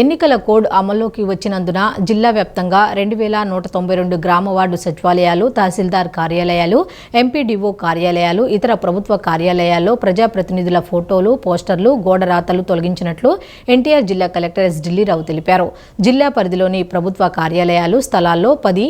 ఎన్నికల కోడ్ అమల్లోకి వచ్చినందున జిల్లా వ్యాప్తంగా రెండు వేల నూట తొంభై రెండు గ్రామ వార్డు సచివాలయాలు తహసీల్దార్ కార్యాలయాలు ఎంపీడీఓ కార్యాలయాలు ఇతర ప్రభుత్వ కార్యాలయాల్లో ప్రజాప్రతినిధుల ఫోటోలు పోస్టర్లు గోడరాతలు తొలగించినట్లు ఎన్టీఆర్ జిల్లా కలెక్టర్ ఎస్ ఢిల్లీరావు తెలిపారు. జిల్లా పరిధిలోని ప్రభుత్వ కార్యాలయాలు స్థలాల్లో పది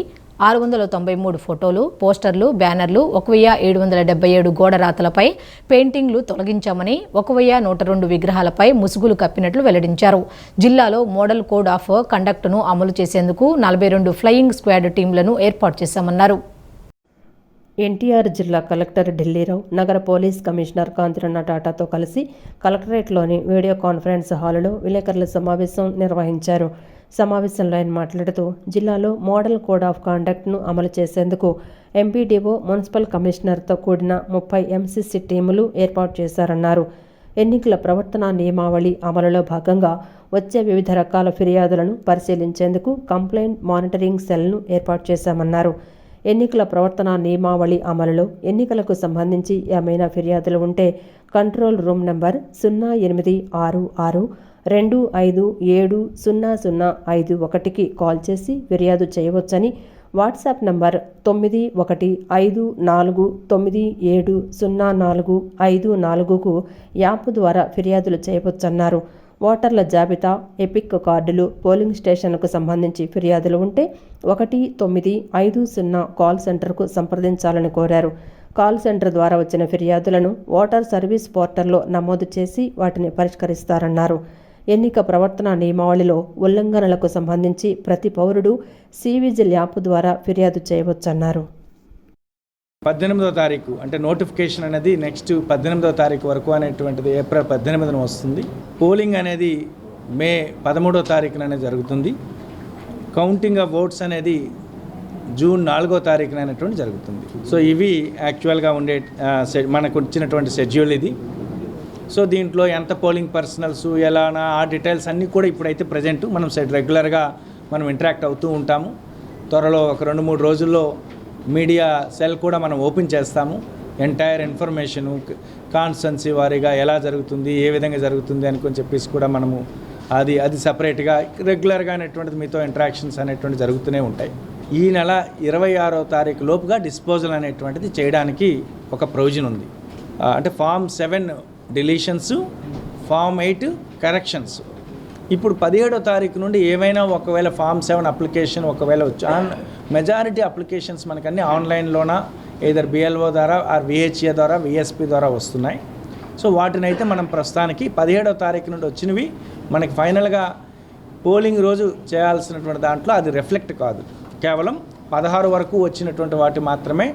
ఆరు వందల తొంభై మూడు ఫోటోలు పోస్టర్లు బ్యానర్లు ఒక వెయ్యి ఏడు వందల డెబ్బై ఏడు గోడరాతలపై పెయింటింగ్లు తొలగించామని ఒక వెయ్యి నూట రెండు విగ్రహాలపై ముసుగులు కప్పినట్లు వెల్లడించారు. జిల్లాలో మోడల్ కోడ్ ఆఫ్ కండక్ట్ను అమలు చేసేందుకు నలభై రెండు ఫ్లయింగ్ స్క్వాడ్ టీంలను ఏర్పాటు చేశామన్నారు. ఎన్టీఆర్ జిల్లా కలెక్టర్ ఢిల్లీరావు నగర పోలీస్ కమిషనర్ కాంతిరన్న టాటాతో కలిసి కలెక్టరేట్లోని వీడియో కాన్ఫరెన్స్ హాలులో విలేకరుల సమావేశం నిర్వహించారు. సమావేశంలో ఆయన మాట్లాడుతూ జిల్లాలో మోడల్ కోడ్ ఆఫ్ కాండక్ట్ను అమలు చేసేందుకు ఎంపీడీఓ మున్సిపల్ కమిషనర్తో కూడిన ముప్పై ఎంసీసీ టీములు ఏర్పాటు చేశారన్నారు. ఎన్నికల ప్రవర్తన నియమావళి అమలులో భాగంగా వచ్చే వివిధ రకాల ఫిర్యాదులను పరిశీలించేందుకు కంప్లైంట్ మానిటరింగ్ సెల్ను ఏర్పాటు చేశామన్నారు. ఎన్నికల ప్రవర్తన నియమావళి అమలులో ఎన్నికలకు సంబంధించి ఏమైనా ఫిర్యాదులు ఉంటే కంట్రోల్ రూమ్ నంబర్ సున్నా ఎనిమిది ఆరు ఆరు రెండు ఐదు ఏడు సున్నా సున్నా ఐదు ఒకటికి కాల్ చేసి ఫిర్యాదు చేయవచ్చని వాట్సాప్ నంబర్ తొమ్మిది ఒకటి ఐదు నాలుగు తొమ్మిది ఏడు సున్నా నాలుగు ఐదు నాలుగుకు యాప్ ద్వారా ఫిర్యాదులు చేయవచ్చన్నారు. ఓటర్ల జాబితా ఎపిక్ కార్డులు పోలింగ్ స్టేషన్కు సంబంధించి ఫిర్యాదులు ఉంటే ఒకటి తొమ్మిది ఐదు సున్నా కాల్ సెంటర్కు సంప్రదించాలని కోరారు. కాల్ సెంటర్ ద్వారా వచ్చిన ఫిర్యాదులను ఓటర్ సర్వీస్ పోర్టల్లో నమోదు చేసి వాటిని పరిష్కరిస్తారన్నారు. ఎన్నిక ప్రవర్తన నియమావళిలో ఉల్లంఘనలకు సంబంధించి ప్రతి పౌరుడు సివిజిల్ యాప్ ద్వారా ఫిర్యాదు చేయవచ్చన్నారు. పద్దెనిమిదో తారీఖు అంటే నోటిఫికేషన్ అనేది నెక్స్ట్ పద్దెనిమిదో తారీఖు వరకు అనేటువంటిది ఏప్రిల్ పద్దెనిమిదిన వస్తుంది. పోలింగ్ అనేది మే పదమూడో తారీఖున జరుగుతుంది. కౌంటింగ్ ఆఫ్ ఓట్స్ అనేది జూన్ నాలుగో తారీఖున అనేటువంటి జరుగుతుంది. సో ఇవి యాక్చువల్గా ఉండే మనకు వచ్చినటువంటి షెడ్యూల్ ఇది. సో దీంట్లో ఎంత పోలింగ్ పర్సనల్స్ ఎలానా ఆ డీటెయిల్స్ అన్నీ కూడా ఇప్పుడైతే ప్రజెంట్ మనం సెట్ రెగ్యులర్గా మనం ఇంటరాక్ట్ అవుతూ ఉంటాము. త్వరలో ఒక రెండు మూడు రోజుల్లో మీడియా సెల్ కూడా మనం ఓపెన్ చేస్తాము. ఎంటైర్ ఇన్ఫర్మేషను కాన్స్టెన్సీ వారీగా ఎలా జరుగుతుంది ఏ విధంగా జరుగుతుంది అని చెప్పేసి కూడా మనము అది అది సపరేట్గా రెగ్యులర్గా అనేటువంటిది మీతో ఇంటరాక్షన్స్ అనేటువంటి జరుగుతూనే ఉంటాయి. ఈ నెల ఇరవై ఆరో తారీఖు లోపుగా డిస్పోజల్ అనేటువంటిది చేయడానికి ఒక ప్రొవిజన్ ఉంది. అంటే form seven deletions form eight corrections ఇప్పుడు పదిహేడో తారీఖు నుండి ఏవైనా ఒకవేళ ఫామ్ సెవెన్ అప్లికేషన్ ఒకవేళ వచ్చి మెజారిటీ అప్లికేషన్స్ మనకన్నీ ఆన్లైన్లోన ఏదర్ బిఎల్ఓ ద్వారా ఆర్ విహెచ్ఏ ద్వారా విఎస్పి ద్వారా వస్తున్నాయి. సో వాటిని అయితే మనం ప్రస్తుతానికి పదిహేడో తారీఖు నుండి వచ్చినవి. మనకి ఫైనల్గా పోలింగ్ రోజు చేయాల్సినటువంటి దాంట్లో అది రిఫ్లెక్ట్ కాదు. కేవలం పదహారు వరకు వచ్చినటువంటి వాటి మాత్రమే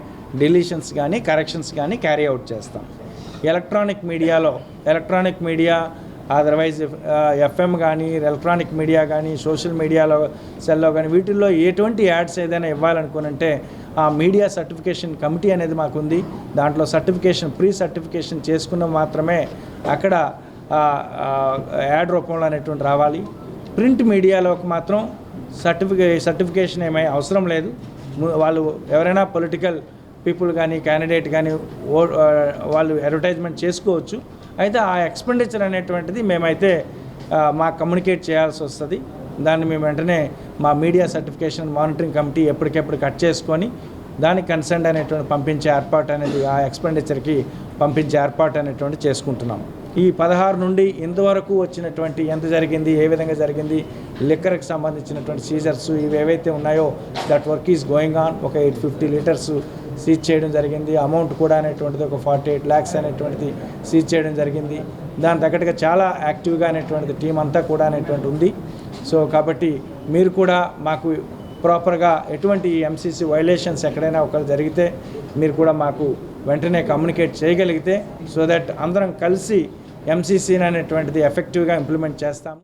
డిలీషన్స్ కానీ కరెక్షన్స్ కానీ క్యారీ అవుట్ చేస్తాం. ఎలక్ట్రానిక్ మీడియాలో ఎలక్ట్రానిక్ మీడియా అదర్వైజ్ ఎఫ్ఎం కానీ ఎలక్ట్రానిక్ మీడియా కానీ సోషల్ మీడియాలో సెల్లో కానీ వీటిల్లో ఎటువంటి యాడ్స్ ఏదైనా ఇవ్వాలనుకునంటే ఆ మీడియా సర్టిఫికేషన్ కమిటీ అనేది మాకుంది. దాంట్లో సర్టిఫికేషన్ ప్రీ సర్టిఫికేషన్ చేసుకున్న మాత్రమే అక్కడ యాడ్ రూపంలో అనేటువంటి రావాలి. ప్రింట్ మీడియాలోకి మాత్రం సర్టిఫికే సర్టిఫికేషన్ ఏమై అవసరం లేదు. వాళ్ళు ఎవరైనా పొలిటికల్ పీపుల్ కానీ క్యాండిడేట్ కానీ ఓ వాళ్ళు అడ్వర్టైజ్మెంట్ చేసుకోవచ్చు. అయితే ఆ ఎక్స్పెండిచర్ అనేటువంటిది మేమైతే మా మాకు కమ్యూనికేట్ చేయాల్సి వస్తుంది. దాన్ని మేము వెంటనే మా మీడియా సర్టిఫికేషన్ మానిటరింగ్ కమిటీ ఎప్పటికెప్పుడు కట్ చేసుకొని దానికి కన్సర్న్ అనేటువంటి పంపించే ఏర్పాటు అనేది ఆ ఎక్స్పెండిచర్కి పంపించే ఏర్పాటు అనేటువంటి చేసుకుంటున్నాం ఈ పదహారు నుండి ఇంతవరకు వచ్చినటువంటి ఎంత జరిగింది ఏ విధంగా జరిగింది లిక్కర్కి సంబంధించినటువంటి సీజర్స్ ఇవి ఏవైతే ఉన్నాయో that work is going on ఒక ఎయిట్ ఫిఫ్టీ లీటర్స్ సీజ్ చేయడం జరిగింది. అమౌంట్ కూడా అనేటువంటిది ఒక ఫార్టీ ఎయిట్ ల్యాక్స్ అనేటువంటిది సీజ్ చేయడం జరిగింది. దాని తగ్గట్టుగా చాలా యాక్టివ్గా అనేటువంటిది టీం అంతా కూడా అనేటువంటి ఉంది. సో కాబట్టి మీరు కూడా మాకు ప్రాపర్గా ఎటువంటి ఎంసీసీ వైలేషన్స్ ఎక్కడైనా ఒకరు జరిగితే మీరు కూడా మాకు వెంటనే కమ్యూనికేట్ చేయగలిగితే సో దట్ అందరం కలిసి ఎంసీసీని అనేటువంటిది ఎఫెక్టివ్గా ఇంప్లిమెంట్ చేస్తాం.